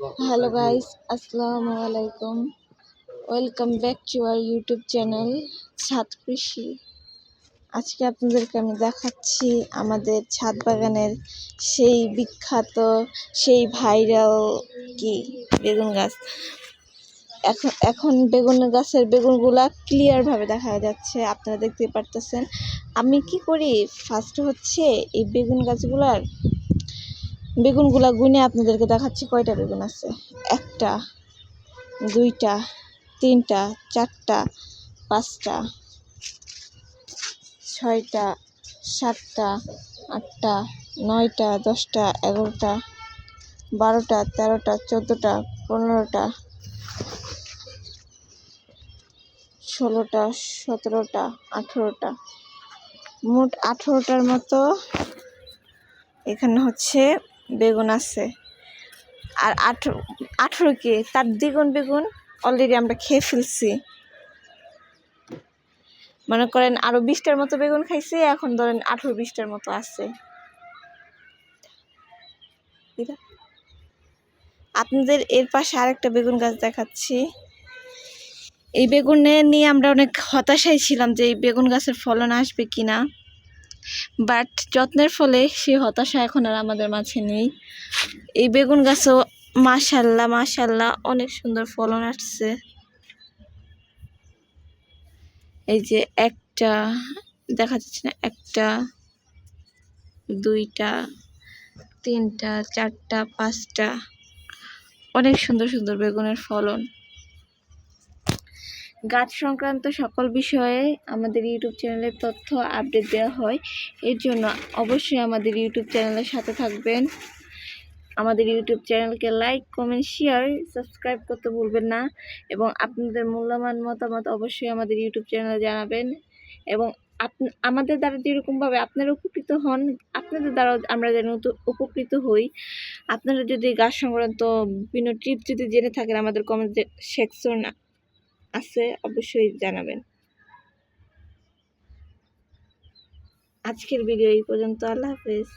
Hello guys আসসালামু আলাইকুম welcome back to our YouTube channel ছাদ কৃষি আজকে আপনাদেরকে আমি দেখাচ্ছি আমাদের ছাদ বাগানের সেই বিখ্যাত, সেই ভাইরাল কি? বেগুন গাছ। এখন এখন বেগুন গাছের বেগুনগুলা ক্লিয়ারভাবে দেখা যাচ্ছে, আপনারা দেখতে পারতেছেন। আমি কি করি? ফার্স্ট হচ্ছে এই বেগুন গাছগুলার বেগুনগুলা গুনে আপনাদেরকে দেখাচ্ছি কয়টা বেগুন আছে। একটা, দুইটা, তিনটা, চারটা, পাঁচটা, ছয়টা, সাতটা, আটটা, নয়টা, দশটা, এগারোটা, বারোটা, তেরোটা, চোদ্দোটা, পনেরোটা, ষোলোটা, সতেরোটা, আঠেরোটা। মোট আঠেরোটার মতো এখানে হচ্ছে বেগুন আছে। আর আঠেরো আঠেরো কে? তার দ্বিগুণ বেগুন অলরেডি আমরা খেয়ে ফেলছি। মনে করেন আরও বিশটার মতো বেগুন খাইছি, এখন ধরেন আঠেরো, বিশটার মতো আছে। আপনাদের এর পাশে আরেকটা বেগুন গাছ দেখাচ্ছি। এই বেগুনে নিয়ে আমরা অনেক হতাশায় ছিলাম যে এই বেগুন গাছের ফলন আসবে কিনা। বাট যত্নের ফলে সে হতাশা এখন আর আমাদের মাঝে নেই। এই বেগুন গাছও মাশাল্লাহ মাশাল্লাহ অনেক সুন্দর ফলন আসছে। এই যে একটা, দেখা যাচ্ছে না, একটা, দুইটা, তিনটা, চারটা, পাঁচটা, অনেক সুন্দর সুন্দর বেগুনের ফলন। গাছ সংক্রান্ত সকল বিষয়ে আমাদের ইউটিউব চ্যানেলে তথ্য আপডেট দেওয়া হয়। এর জন্য অবশ্যই আমাদের ইউটিউব চ্যানেলের সাথে থাকবেন। আমাদের ইউটিউব চ্যানেলকে লাইক কমেন্ট শেয়ার সাবস্ক্রাইব করতে ভুলবেন না এবং আপনাদের মূল্যবান মতামত অবশ্যই আমাদের ইউটিউব চ্যানেলে জানাবেন এবং আমাদের দ্বারা যেরকমভাবে আপনারা উপকৃত হন, আপনাদের দ্বারা আমরা যেন উপকৃত হই। আপনারা যদি গাছ সংক্রান্ত বিভিন্ন টিপ যদি জেনে থাকেন আমাদের কমেন্ট সেকশন আছে অবশ্যই জানাবেন। আজকের ভিডিও এই পর্যন্ত। আল্লাহ হাফেজ।